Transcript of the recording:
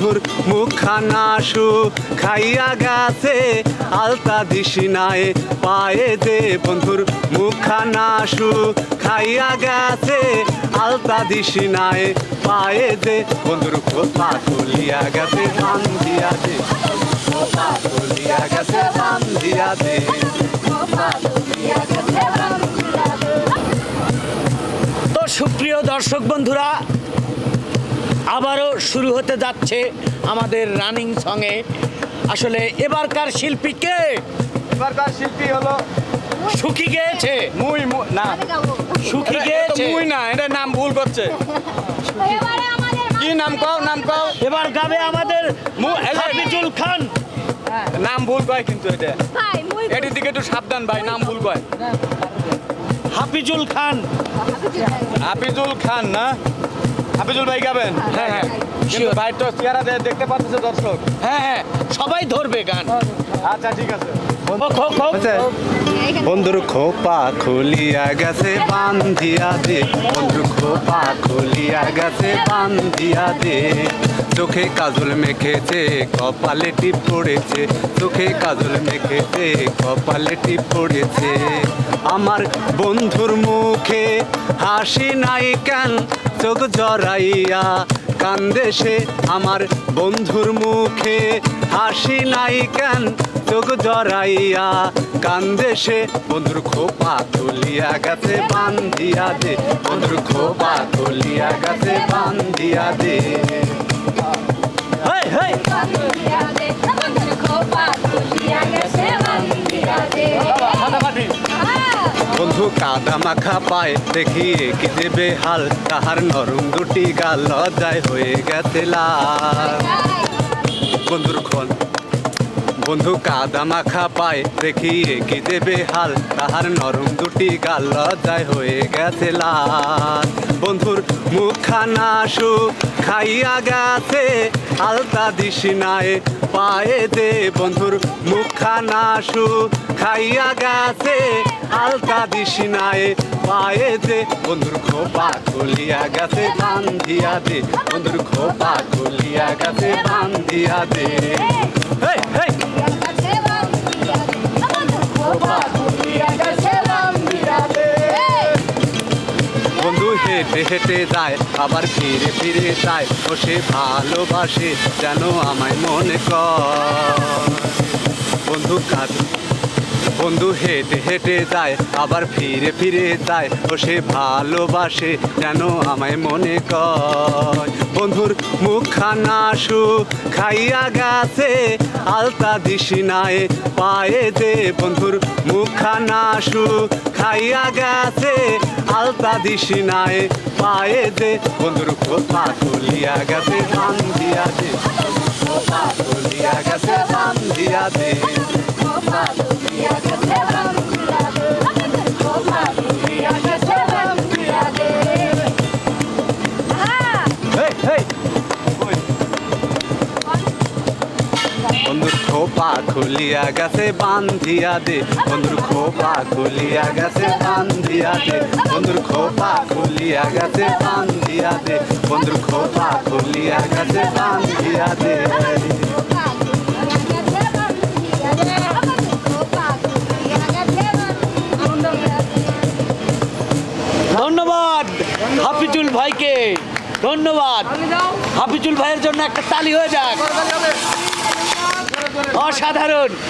বন্ধুর মুখানা সু খাইয়া গেছে, আলতা দিশি নাই পায়ে দে বন্ধুর মুখানা সু খাইয়া গেছে, আলতা দিশি নাই পায়ে দে বন্ধুর খোপা তুলিয়া গেছে পান দিয়া দে। খোপা সুপ্রিয় দর্শক বন্ধুরা আবারও শুরু হতে যাচ্ছে আমাদের রানিং সঙ্গে। আসলে এবারকার শিল্পী কে? এবারকার শিল্পী হলো সুখী গেয়েছে? মুই না। সুখী গেয়েছে? মুই না এটা নাম ভুল করছে। কি নাম কও নাম কও? এবার গাবে আমাদের হাফিজুল খান। নাম ভুল কয় কিন্তু এটা। এটির দিকে একটু সাবধান ভাই নাম ভুল কয়। হাফিজুল খান। হাফিজুল খান না? হাফিজুল ভাই গাবেন? হ্যাঁ হ্যাঁ কিন্তু ভাই তো চেহারা দেখতে পাচ্ছে দর্শক? হ্যাঁ হ্যাঁ। সবাই ধরবে গান। আচ্ছা ঠিক আছে। হোক। বন্ধুর খোপা খুলিয়া গেছে বান্ধিয়া দে। বন্ধুর খোপা খুলিয়া গেছে বান্ধিয়া দে। চোখে কাজল মেখেছে, কপালে টিপ পড়েছে। চোখে কাজল মেখেছে, কপালে টিপ পড়েছে। আমার বন্ধুর মুখে হাসি নাই কেন? চোখ জড়াইয়া কান্দে সে। আমার বন্ধুর মুখে হাসি নাই কেন? চোখ জড়াইয়া কান্দে সে। বন্ধুর খোপা তুলিয়া গেছে, বান্ধিয়া দে। বন্ধুর খোপা তুলিয়া গেছে, বান্ধিয়া দে। বন্ধু কাদা মাখা পায় দেখি কি দেবে হাল তাহার নরম দুটি গাল লজায় হয়ে গেছে লাল। বন্ধুর খন বন্ধু কাদা মাখা পায় দেখি কি দেবে হাল। তাহার নরম দুটি গাল লজ্জায় হয়ে গেছে লাল। বন্ধুর মুখানা সু খাইয়া গেছে, আলতা দিশি নাই পায়ে দে। বন্ধুর মুখানা সু খাইয়া গেছে, আলতা দিশি নাই পায়ে দে। বন্ধুর খোপা খুলিয়া গেছে, বান্ধিয়া দে। বন্ধুর খোপা খুলিয়া গেছে, বান্ধিয়া দে। বন্ধু হেঁটে হেঁটে যায়, আবার ফিরে ফিরে যায়। ও সে ভালোবাসে যেন আমায় মনে কর। বন্ধু কাজ বন্ধু হেঁটে হেঁটে যায়, আবার ফিরে ফিরে যায়। ও সে ভালোবাসে যেন আমায় মনে কর বন্ধুর মুখখানা সু খাইয়া গেছে, আলতা দিশি নাই পায়ে দে বন্ধুর মুখখানা সু খাইয়া গেছে, আলতা দিশি নাই পায়ে দে বন্ধুর খোপা তুলিয়া গেছে দিয়া দে। খোপা তুলিয়া গেছে দিয়া দে। খোপা খুলিয়া গেছে বান্ধিয়া দে। বন্ধুর খোপা খুলিয়া গেছে বান্ধিয়া দে। বন্ধুর খোপা খুলিয়া গেছে বান্ধিয়া দে। বন্ধুর খোপা খুলিয়া গেছে বান্ধিয়া দে। ধন্যবাদ হাফিজুল ভাইকে। ধন্যবাদ। হাফিজুল ভাইয়ের জন্য একটা তালি হয়ে যাক। অসাধারণ।